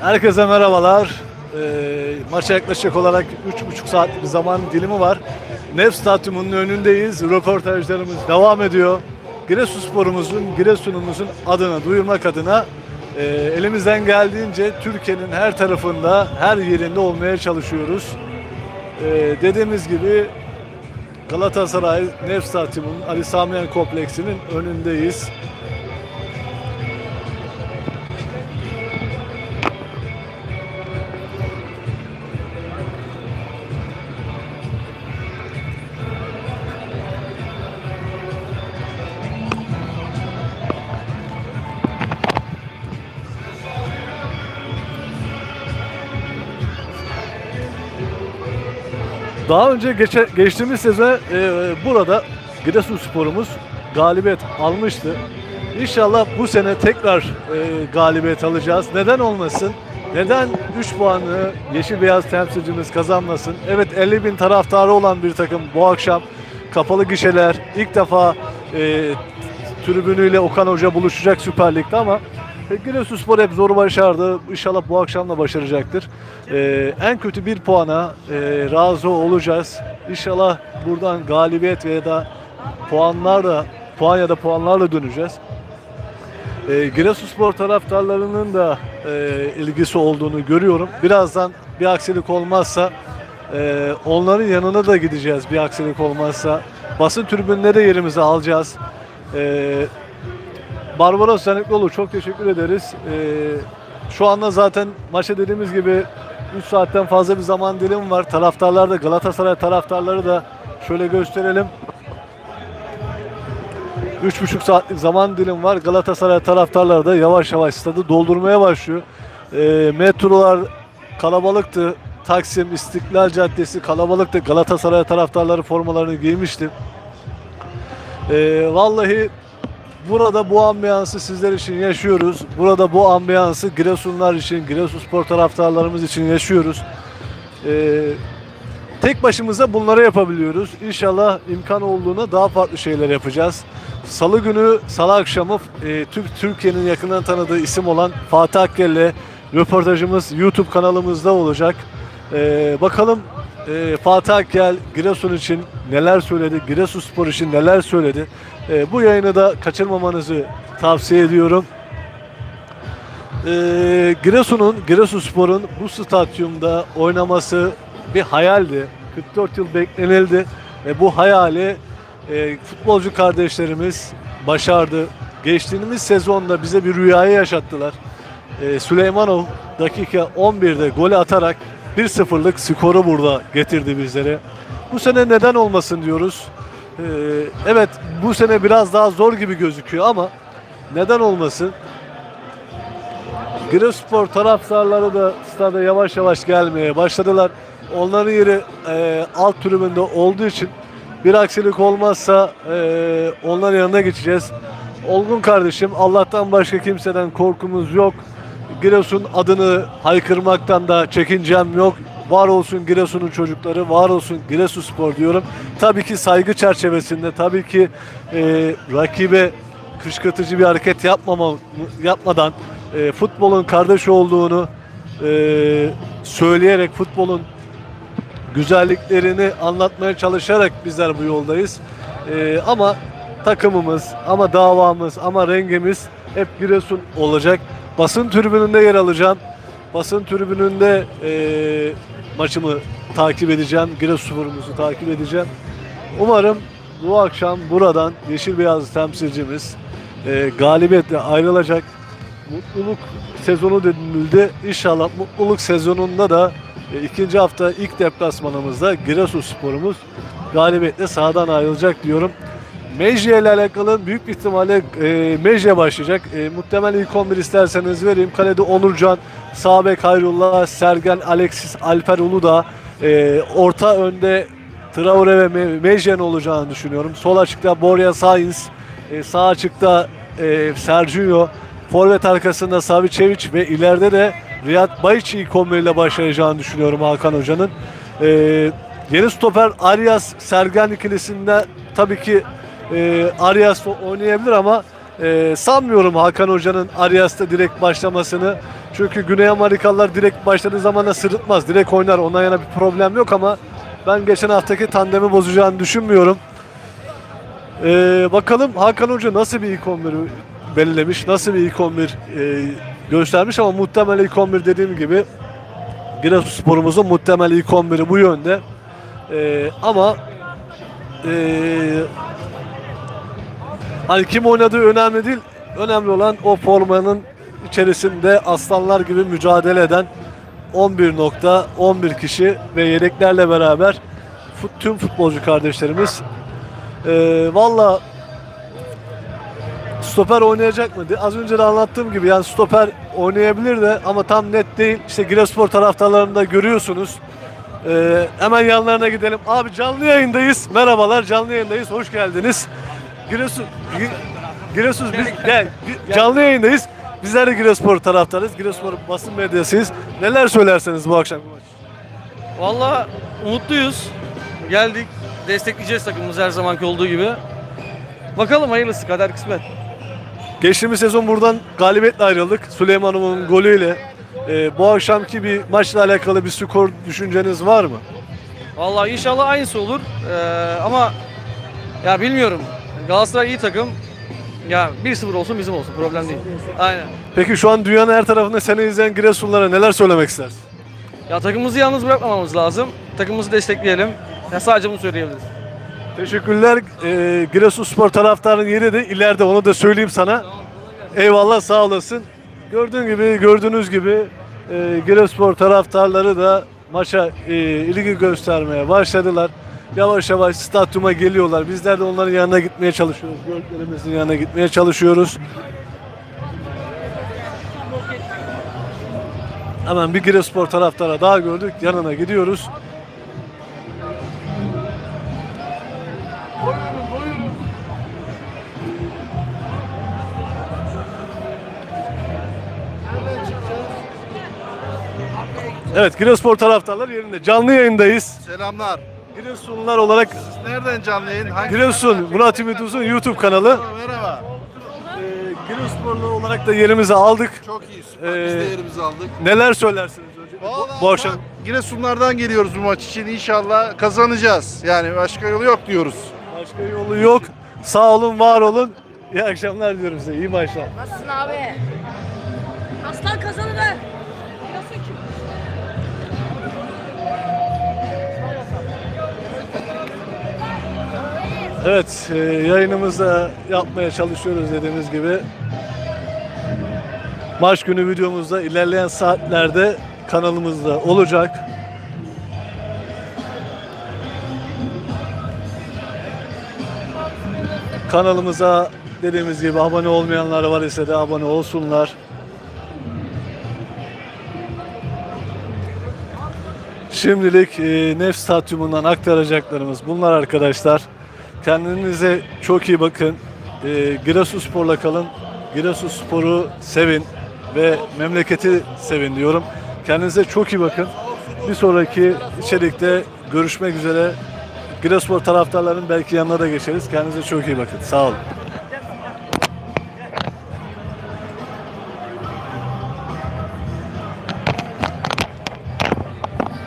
Herkese merhabalar. Ee, maça yaklaşık olarak 3,5 saatlik bir zaman dilimi var. Nef Stadyumu'nun önündeyiz. Röportajlarımız devam ediyor. Giresunspor'umuzun, Giresun'umuzun adını duyurmak adına e, elimizden geldiğince Türkiye'nin her tarafında, her yerinde olmaya çalışıyoruz. Ee, dediğimiz gibi Galatasaray Nef Stadyumu'nun Ali Sami Yen Kompleksi'nin önündeyiz. Daha önce geçe, geçtiğimiz sezon e, burada Giresunspor'umuz galibiyet almıştı. İnşallah bu sene tekrar e, galibiyet alacağız. Neden olmasın? Neden 3 puanı yeşil beyaz temsilcimiz kazanmasın? Evet 50 bin taraftarı olan bir takım bu akşam kapalı gişeler ilk defa e, tribünüyle Okan Hoca buluşacak Süper Lig'de ama e, Giresunspor hep zoru başardı. İnşallah bu akşam da başaracaktır. E, en kötü bir puana e, razı olacağız. İnşallah buradan galibiyet veya da puanlarla puan ya da puanlarla döneceğiz. E, Giresunspor taraftarlarının da e, ilgisi olduğunu görüyorum. Birazdan bir aksilik olmazsa e, onların yanına da gideceğiz bir aksilik olmazsa. Basın tribününe de yerimizi alacağız. E, Barbaros Canikloğlu çok teşekkür ederiz. E, şu anda zaten maça dediğimiz gibi 3 saatten fazla bir zaman dilimi var. Taraftarlar da Galatasaray taraftarları da şöyle gösterelim. 3,5 saatlik zaman dilim var. Galatasaray taraftarları da yavaş yavaş stadı doldurmaya başlıyor. E, metrolar kalabalıktı. Taksim, İstiklal Caddesi kalabalıktı. Galatasaray taraftarları formalarını giymişti. E, vallahi burada bu ambiyansı sizler için yaşıyoruz. Burada bu ambiyansı Giresunlar için, Giresunspor taraftarlarımız için yaşıyoruz. E, tek başımıza bunları yapabiliyoruz. İnşallah imkan olduğuna daha farklı şeyler yapacağız. Salı günü, salı akşamı e, Türk Türkiye'nin yakından tanıdığı isim olan Fatih Akgel'le röportajımız YouTube kanalımızda olacak. E, bakalım e, Fatih Akgel Giresun için neler söyledi, Giresunspor için neler söyledi. E, bu yayını da kaçırmamanızı tavsiye ediyorum. E, Giresun'un, Giresunspor'un bu stadyumda oynaması bir hayaldi. 44 yıl beklenildi ve bu hayali e, futbolcu kardeşlerimiz başardı. Geçtiğimiz sezonda bize bir rüyayı yaşattılar. E, Süleymanov dakika 11'de golü atarak 1-0'lık skoru burada getirdi bizlere. Bu sene neden olmasın diyoruz. E, evet bu sene biraz daha zor gibi gözüküyor ama neden olmasın? Giresunspor taraftarları da stada yavaş yavaş gelmeye başladılar. Onların yeri e, alt tribünde olduğu için bir aksilik olmazsa e, onların yanına geçeceğiz. Olgun kardeşim Allah'tan başka kimseden korkumuz yok. Giresun adını haykırmaktan da çekincem yok. Var olsun Giresun'un çocukları, var olsun Giresunspor diyorum. Tabii ki saygı çerçevesinde, tabii ki e, rakibe kışkırtıcı bir hareket yapmama, yapmadan e, futbolun kardeş olduğunu e, söyleyerek futbolun güzelliklerini anlatmaya çalışarak bizler bu yoldayız. Ee, ama takımımız, ama davamız, ama rengimiz hep Giresun olacak. Basın tribününde yer alacağım. Basın tribününde e, maçımı takip edeceğim. Giresunspor'umuzu takip edeceğim. Umarım bu akşam buradan Yeşil Beyaz temsilcimiz e, galibiyetle ayrılacak. Mutluluk sezonu denildi. İnşallah mutluluk sezonunda da e, ikinci hafta ilk deplasmanımızda Giresunspor'umuz galibiyetle sahadan ayrılacak diyorum. Mejye ile alakalı büyük bir ihtimalle e, Mejye başlayacak. E, muhtemelen ilk 11 isterseniz vereyim. Kalede Onurcan, Sabek Hayrullah, Sergen, Alexis, Alper Uludağ. E, orta önde Traore ve Me- olacağını düşünüyorum. Sol açıkta Borja Sainz, e, sağ açıkta e, Sergio, forvet arkasında Savicevic ve ileride de Riyad Bayiçi ile başlayacağını düşünüyorum Hakan Hoca'nın. E, yeni stoper Arias Sergen ikilisinde tabii ki e, Arias oynayabilir ama Ee, sanmıyorum Hakan Hoca'nın Arias'ta direkt başlamasını. Çünkü Güney Amerikalılar direkt başladığı zaman da sırıtmaz. Direkt oynar. Ondan yana bir problem yok ama ben geçen haftaki tandemi bozacağını düşünmüyorum. Ee, bakalım Hakan Hoca nasıl bir ilk 11'i belirlemiş, nasıl bir ilk 11 e, göstermiş ama muhtemel ilk 11 dediğim gibi Giresunspor'umuzun muhtemel ilk 11'i bu yönde. Ee, ama ee, hani kim oynadığı önemli değil. Önemli olan o formanın içerisinde aslanlar gibi mücadele eden 11.11 kişi ve yedeklerle beraber tüm futbolcu kardeşlerimiz. Ee, Valla stoper oynayacak mı? Az önce de anlattığım gibi yani stoper oynayabilir de ama tam net değil. İşte Giresunspor taraftarlarında görüyorsunuz. Ee, hemen yanlarına gidelim. Abi canlı yayındayız. Merhabalar canlı yayındayız. Hoş geldiniz. Giresun Gi- Giresun biz. Gi- Canlı yayındayız. Bizler de Giresunspor taraftarız. Giresunspor basın medyasıyız. Neler söylerseniz bu akşam maç? Valla umutluyuz. Geldik. Destekleyeceğiz takımımızı her zamanki olduğu gibi. Bakalım hayırlısı kader kısmet. Geçtiğimiz sezon buradan galibiyetle ayrıldık. Süleymanov'un golüyle. Ee, bu akşamki bir maçla alakalı bir skor düşünceniz var mı? Valla inşallah aynısı olur. Ee, ama ya bilmiyorum. Galatasaray iyi takım. Ya 1-0 olsun bizim olsun problem değil. Aynen. Peki şu an dünyanın her tarafında seni izleyen Giresunlara neler söylemek istersin? Ya takımımızı yalnız bırakmamamız lazım. Takımımızı destekleyelim. Ya sadece bunu söyleyebiliriz. Teşekkürler. Ee, Giresunspor taraftarının yeri de ileride onu da söyleyeyim sana. Eyvallah sağ olasın. Gördüğün gibi gördüğünüz gibi e, Giresunspor taraftarları da maça e, ilgi göstermeye başladılar. Yavaş yavaş stadyuma geliyorlar. Bizler de onların yanına gitmeye çalışıyoruz. Gördüklerimizin yanına gitmeye çalışıyoruz. Hemen bir Giresunspor taraftara daha gördük. Yanına gidiyoruz. Evet Giresunspor taraftarlar yerinde. Canlı yayındayız. Selamlar. Giresunlular olarak Nereden canlı yayın? Hangi Giresun Murat Ümit Uzun YouTube kanalı. Merhaba. Ee, Giresunsporlu olarak da yerimizi aldık. Çok iyi süper. Ee, Biz de yerimizi aldık. Neler söylersiniz önce? Bu, Vallahi bu akşam bak, Giresunlardan geliyoruz bu maç için. İnşallah kazanacağız. Yani başka yolu yok diyoruz. başka yolu yok. Sağ olun, var olun. İyi akşamlar diliyorum size. İyi maçlar. Nasılsın abi? Aslan kazanı ver. Nasıl ki? Evet, e, yayınımızı yapmaya çalışıyoruz dediğimiz gibi. Maç günü videomuzda ilerleyen saatlerde kanalımızda olacak. Kanalımıza dediğimiz gibi abone olmayanlar var ise de abone olsunlar. Şimdilik e, Nef Stadyumundan aktaracaklarımız bunlar arkadaşlar. Kendinize çok iyi bakın. E, Giresunspor'la kalın. Giresunspor'u sevin ve memleketi sevin diyorum. Kendinize çok iyi bakın. Bir sonraki içerikte görüşmek üzere. Giresunspor taraftarlarının belki yanına da geçeriz. Kendinize çok iyi bakın. Sağ olun.